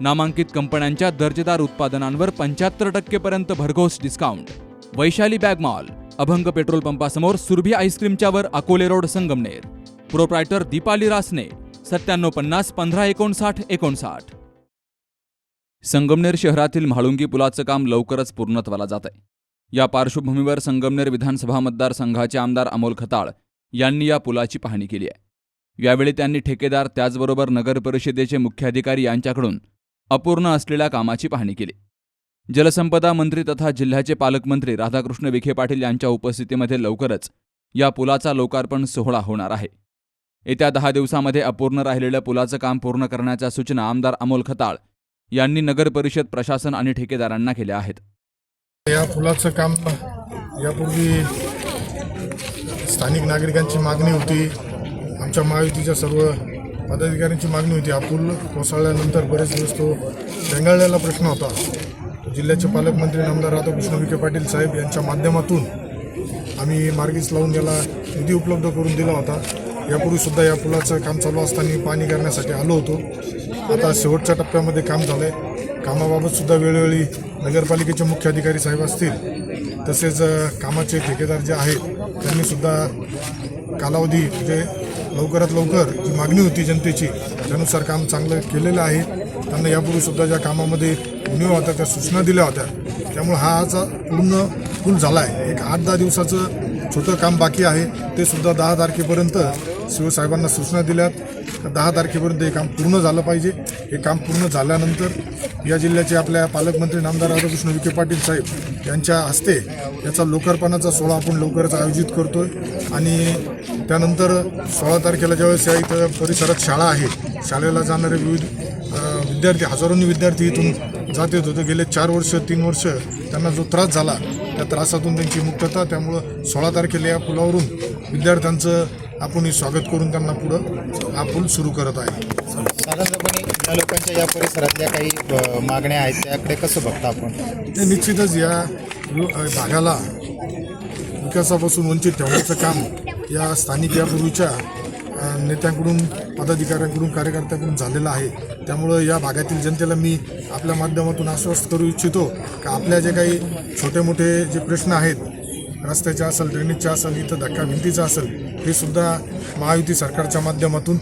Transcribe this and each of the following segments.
नामांकित कंपन्यांच्या दर्जेदार उत्पादनांवर पंच्याहत्तर टक्केपर्यंत भरघोस discount Vaishali bag mall Abhang petrol पंपासमोर Surabhi आईस्क्रीमच्यावर अकोले रोड संगमनेर. प्रोप्रायटर दीपाली रासने सत्त्याण्णव पन्नास पंधरा एकोणसाठ एकोणसाठ. संगमनेर शहरातील म्हाळुंगी पुलाचं काम लवकरच पूर्णत्वाला जात आहे या पार्श्वभूमीवर संगमनेर विधानसभा मतदारसंघाचे आमदार अमोल खताळ यांनी या पुलाची पाहणी केली आहे. यावेळी त्यांनी ठेकेदार त्याचबरोबर नगर परिषदेचे मुख्याधिकारी यांच्याकडून अपूर्ण असलेल्या कामाची पाहणी केली. जलसंपदा मंत्री तथा जिल्ह्याचे पालकमंत्री राधाकृष्ण विखे पाटील यांच्या उपस्थितीमध्ये लवकरच या पुलाचा लोकार्पण सोहळा होणार आहे. येत्या दहा दिवसामध्ये अपूर्ण राहिलेल्या पुलाचं काम पूर्ण करण्याच्या सूचना आमदार अमोल खताळ यांनी नगर परिषद प्रशासन आणि ठेकेदारांना केल्या आहेत. या पुलाचं काम यापूर्वी स्थानिक नागरिकांची मागणी होती. आमच्या महायुतीच्या सर्व पदाधिकाऱ्यांची मागणी होती. हा पूल कोसळल्यानंतर बरेच दिवस तो रेंगाळलेला प्रश्न होता. तो जिल्ह्याचे पालकमंत्री नामदार राधाकृष्ण विखे पाटील साहेब यांच्या माध्यमातून आम्ही मार्गीस लावून याला निधी उपलब्ध करून दिला होता. यापूर्वीसुद्धा या पुलाचं काम चालू असताना पाणी करण्यासाठी आलो होतो. आता शेवटच्या टप्प्यामध्ये काम झालं आहे कामाबाबतसुद्धा वेळोवेळी नगरपालिकेचे मुख्य अधिकारी साहेब असतील तसेच कामाचे ठेकेदार जे आहेत त्यांनीसुद्धा कालावधी म्हणजे लवकरात लवकर जी मागणी होती जनतेची त्यानुसार काम चांगलं केलेलं आहे. त्यांना यापूर्वी सुद्धा ज्या कामामध्ये उणीव होत्या त्या सूचना दिल्या होत्या. त्यामुळे हा आजचा पूर्ण फुल झाला आहे एक आठ दहा दिवसाचं छोटं काम बाकी आहे. ते सुद्धा दहा तारखेपर्यंत शिवसाहेबांना सूचना दिल्यात दहा तारखेपर्यंत हे काम पूर्ण झालं पाहिजे. हे काम पूर्ण झाल्यानंतर या जिल्ह्याचे आपल्या पालकमंत्री नामदार राधाकृष्ण विखे पाटील साहेब यांच्या हस्ते याचा लोकार्पणाचा सोहळा आपण लवकरच आयोजित करतोय. आणि त्यानंतर सोळा तारखेला ज्यावेळेस या इथं परिसरात शाळा आहे शाळेला जाणारे विविध विद्यार्थी हजारोंनी विद्यार्थी इथून जात येत होते. गेले चार वर्ष तीन वर्ष त्यांना जो त्रास झाला त्या त्रासातून त्यांची मुक्तता. त्यामुळं सोळा तारखेला या पुलावरून विद्यार्थ्यांचं आपण हे स्वागत करून त्यांना पुढं हा पूल सुरू करत आहे. साधारणपणे या लोकांच्या या परिसरातल्या काही मागण्या आहेत त्याकडे कसं बघता आपण? ते निश्चितच या भागाला विकासापासून वंचित ठेवण्याचं काम या स्थानिक यापूर्वीच्या नेत्यांकडून पदाधिकाऱ्यांकडून कार्यकर्त्यांकडून झालेलं आहे. त्यामुळं या भागातील जनतेला मी आपल्या माध्यमातून आश्वस्त करू इच्छितो का आपल्या जे काही छोटे मोठे जे प्रश्न आहेत रस्त्याचे असेल ड्रेनेजचे असेल इथं धक्का भिंतीचा असेल हे सुद्धा महायुती सरकारच्या माध्यमातून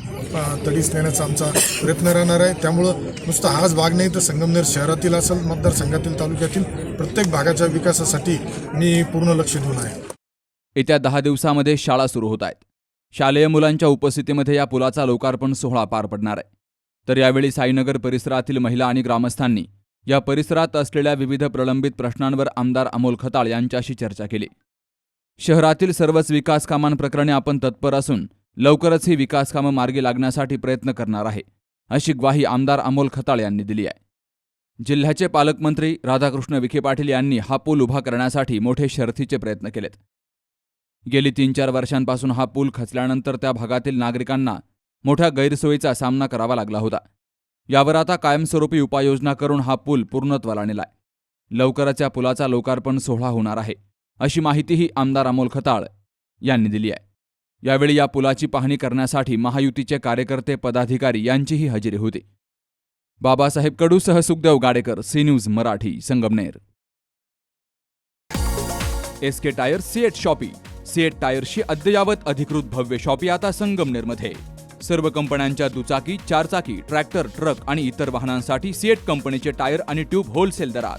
तडीस नेण्याचा आमचा प्रयत्न राहणार आहे. त्यामुळं नुसतं हाच भाग नाही तर संगमनेर शहरातील असेल मतदारसंघातील तालुक्यातील प्रत्येक भागाच्या विकासासाठी मी पूर्ण लक्ष देऊन आहे. येत्या दहा दिवसामध्ये शाळा सुरू होत आहेत. शालेय मुलांच्या उपस्थितीमध्ये या पुलाचा लोकार्पण सोहळा पार पडणार आहे. तर यावेळी साईनगर परिसरातील महिला आणि ग्रामस्थांनी या परिसरात असलेल्या विविध प्रलंबित प्रश्नांवर आमदार अमोल खताळ यांच्याशी चर्चा केली. शहरातील सर्वच विकास कामांप्रकरणी आपण तत्पर असून लवकरच ही विकास कामं मार्गी लागण्यासाठी प्रयत्न करणार आहे अशी ग्वाही आमदार अमोल खताळ यांनी दिली आहे. जिल्ह्याचे पालकमंत्री राधाकृष्ण विखे पाटील यांनी हा पूल उभा करण्यासाठी मोठे शर्थीचे प्रयत्न केलेत. गेली तीन चार वर्षांपासून हा पूल खचल्यानंतर त्या भागातील नागरिकांना मोठ्या गैरसोयीचा सामना करावा लागला होता. यावर आता कायमस्वरूपी उपाययोजना करून हा पूल पूर्णत्वाला नेलाय. लवकरच या पुलाचा लोकार्पण सोहळा होणार आहे. अशी माहितीही आमदार अमोल खताळ यांनी दिली आहे. यावेळी या पुलाची पाहणी करण्यासाठी महायुतीचे कार्यकर्ते पदाधिकारी यांचीही हजेरी होती. Babasaheb कडूसह Sukhdev Gadekar C news Marathi Sangamner. S K tyre CEAT shoppe. CEAT टायरशी अद्ययावत अधिकृत भव्य शॉपी आता संगमनेरमध्ये. सर्व कंपन्यांच्या दुचाकी चारचाकी ट्रॅक्टर ट्रक आणि इतर वाहनांसाठी सीएट कंपनीचे टायर आणि ट्यूब होलसेल दरात.